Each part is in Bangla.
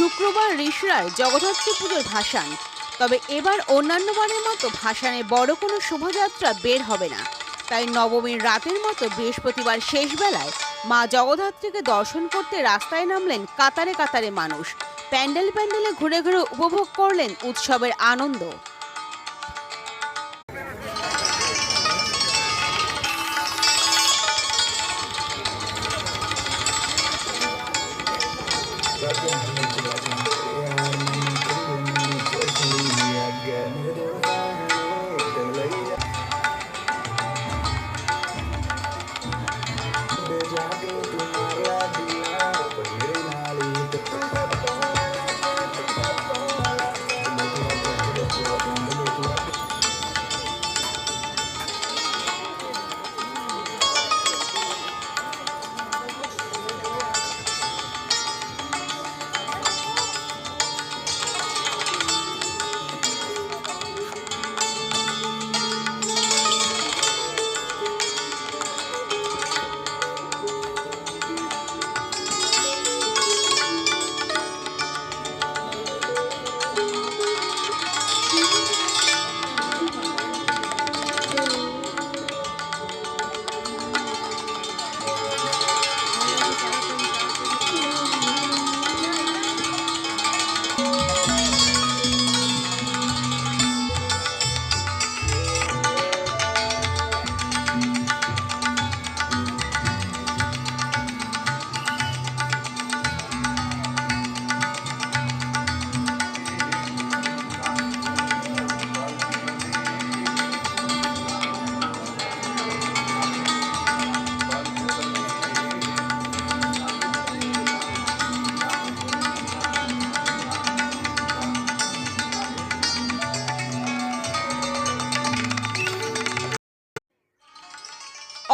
শুক্রবার ঋষরায় জগদ্ধাত্রী পুজোর ভাসান। তবে এবার অন্যান্য বারের মতো ভাসানে বড় কোনো শোভাযাত্রা বের হবে না। তাই নবমীর রাতের মতো বৃহস্পতিবার শেষ বেলায় মা জগদ্ধাত্রীকে দর্শন করতে রাস্তায় নামলেন কাতারে কাতারে মানুষ। প্যান্ডেল প্যান্ডেলে ঘুরে ঘুরে উপভোগ করলেন উৎসবের আনন্দ।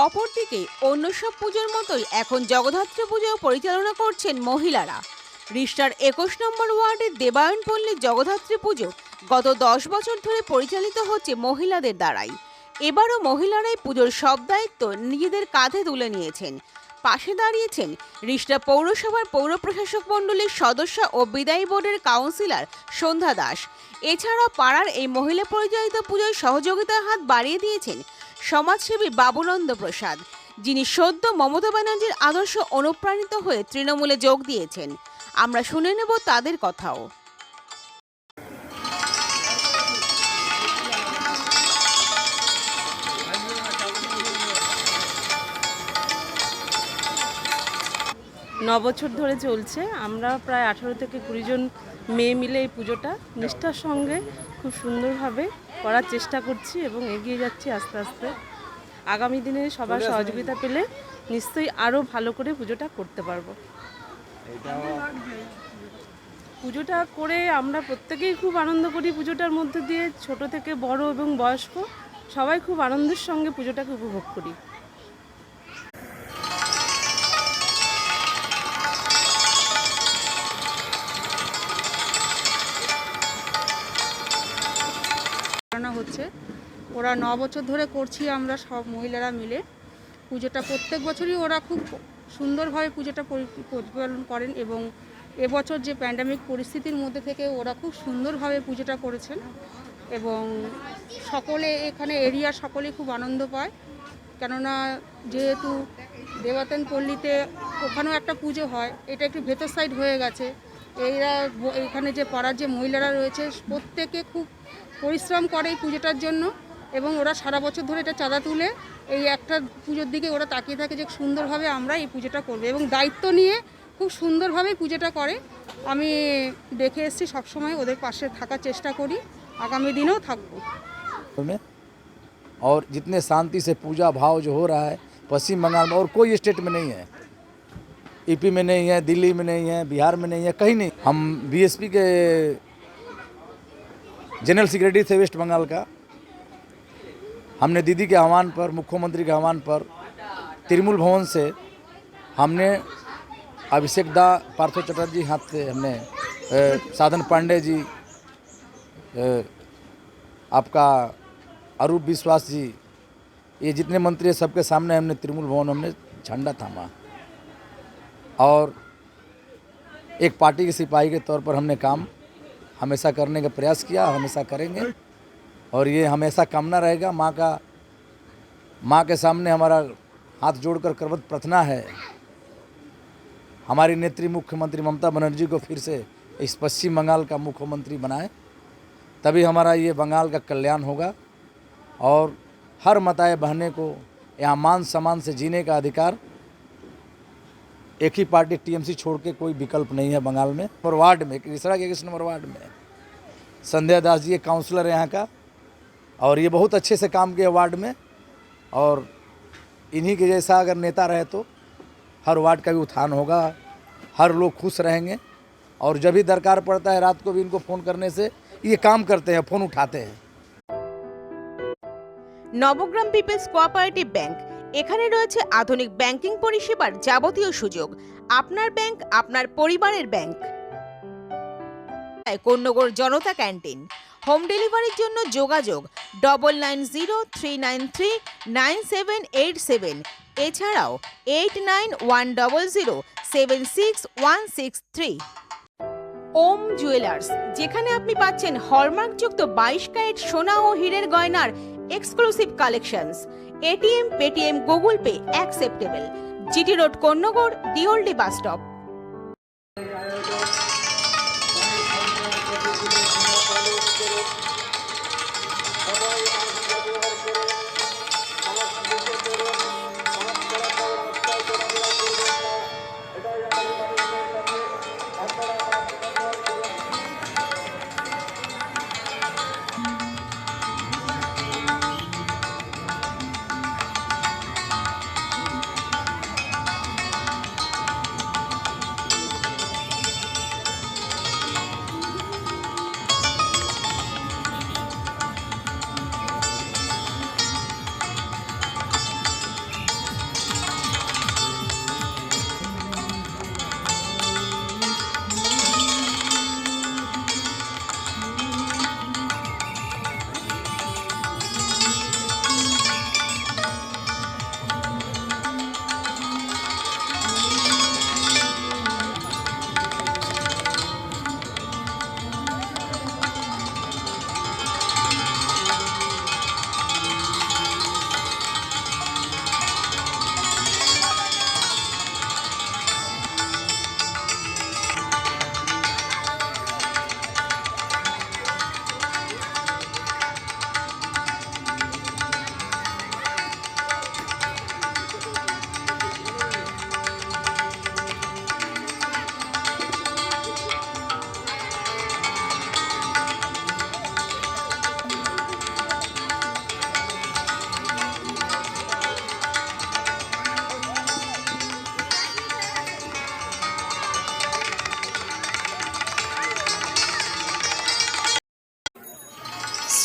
অপরদিকে অন্য সব পুজোর মতোই এখন জগদ্ধাত্রী পুজো পরিচালনা করছেন মহিলারা। রিষ্টার একুশ নম্বর ওয়ার্ডের দেবায়ন পল্লী জগদ্ধাত্রী পুজো গত দশ বছর ধরে পরিচালিত হচ্ছে মহিলাদের দ্বারাই। এবারও মহিলারাই পুজোর সব দায়িত্ব নিজেদের কাঁধে তুলে নিয়েছেন। পাশে দাঁড়িয়েছেন রিষ্টা পৌরসভার পৌর প্রশাসক মণ্ডলীর সদস্য ও বিদায়ী বোর্ডের কাউন্সিলর সন্ধ্যা দাস। এছাড়াও পাড়ার এই মহিলা পরিচালিত পুজোয় সহযোগিতার হাত বাড়িয়ে দিয়েছেন সমাজসেবী বাবুনন্দ প্রসাদ, যিনি সদ্য মমতা ব্যানার্জির আদর্শ অনুপ্রাণিত হয়ে তৃণমূলে যোগ দিয়েছেন। আমরা শুনে নেব তাদের কথাও। ন বছর ধরে চলছে। আমরা প্রায় আঠারো থেকে কুড়ি জন মেয়ে মিলে এই পুজোটা। নিষ্ঠার সঙ্গে খুব সুন্দরভাবে করার চেষ্টা করছি এবং এগিয়ে যাচ্ছি আস্তে আস্তে। আগামী দিনে সবার সহযোগিতা পেলে নিশ্চয়ই আরও ভালো করে পুজোটা করতে পারব। পুজোটা করে আমরা প্রত্যেকেই খুব আনন্দ করি পুজোটার মধ্যে দিয়ে ছোট থেকে বড় এবং বয়স্ক। সবাই খুব আনন্দের সঙ্গে পুজোটাকে উপভোগ করি। ওরা ন বছর ধরে করছি আমরা সব মহিলারা মিলে। পুজোটা প্রত্যেক বছরই ওরা খুব সুন্দরভাবে পুজোটা পরি- প্রতিপালন করেন এবং এবছর যে প্যান্ডামিক পরিস্থিতির মধ্যে থেকে ওরা খুব সুন্দরভাবে পুজোটা করেছেন এবং সকলে এখানে এরিয়ার সকলেই খুব আনন্দ পায়। কেননা যেহেতু দেবাতেন পল্লীতে ওখানেও একটা পুজো হয়, এটা একটু ভেতর সাইড হয়ে গেছে। এরা এখানে যে পাড়ার যে মহিলারা রয়েছে, প্রত্যেকে খুব পরিশ্রম করে এই পুজোটার জন্য। এবং ওরা সারা বছর ধরে এটা চাঁদা তুলে এই একটা পুজোর দিকে ওরা তাকিয়ে থাকে যে সুন্দরভাবে আমরা এই পুজোটা করবো এবং দায়িত্ব নিয়ে খুব সুন্দরভাবে পুজোটা করে আমি দেখে এসেছি সবসময় ওদের পাশে থাকার চেষ্টা করি আগামী দিনেও থাকবো में और जितने शांति से पूजा भाव जो हो रहा है पश्चिम बंगाल में और कोई स्टेट में नहीं है यूपी में नहीं है दिल्ली में नहीं है बिहार में नहीं है कहीं नहीं हम बीएसपी के जनरल सेक्रेटरी थे वेस्ट बंगाल का हमने दीदी के आह्वान पर, मुख्यमंत्री के आह्वान पर, तिरमुल भवन से हमने अभिषेक दा पार्थो चटर्जी हाथ से हमने साधन पांडे जी आपका अरूप विश्वास जी, ये जितने मंत्री हैं सबके सामने हमने त्रिमूल भवन हमने झंडा थामा। और एक पार्टी के सिपाही के तौर पर हमने काम हमेशा करने का प्रयास किया, हमेशा करेंगे। और ये हमेशा कामना रहेगा, माँ का, माँ के सामने हमारा हाथ जोड़कर करवत प्रार्थना है। हमारी नेत्री मुख्यमंत्री ममता बनर्जी को फिर से इस पश्चिम बंगाल का मुख्यमंत्री बनाए, तभी हमारा ये बंगाल का कल्याण होगा और हर मताए बहने को यहाँ मान सम्मान से जीने का अधिकार एक ही पार्टी टीएमसी छोड़ के कोई विकल्प नहीं है बंगाल में। और वार्ड में कृष्णा के कृष्ण नंबर वार्ड में? संध्या दास जी, एक काउंसलर है यहाँ का और ये बहुत अच्छे से काम किए वार्ड में और इन्हीं के जैसा अगर नेता रहे तो हर वार्ड का भी उत्थान होगा हर लोग खुश रहेंगे और जब भी दरकार पड़ता है रात को भी इनको फ़ोन करने से ये काम करते हैं फ़ोन उठाते हैं নবগ্রাম পিপলস কোঅপারেটিভ ব্যাংক এখানে রয়েছে আধুনিক ব্যাংকিং পরিষেবার যাবতীয় সুযোগ আপনার ব্যাংক আপনার পরিবারের bank Konnagar Janata canteen Home ডেলিভারির জন্য যোগাযোগ double nine zero three nine three nine seven eight seven এছাড়াও eight nine one double zero seven six one six three Om jewellers, যেখানে আপনি পাচ্ছেন হলমার্কযুক্ত বাইশ ক্যারেট সোনা ও হীরের গয়নার exclusive collections ATM, Paytm, Google Pay acceptable GT road, Konnagar, দিওল্ডি bus stop.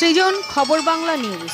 Srijan খবর বাংলা নিউজ।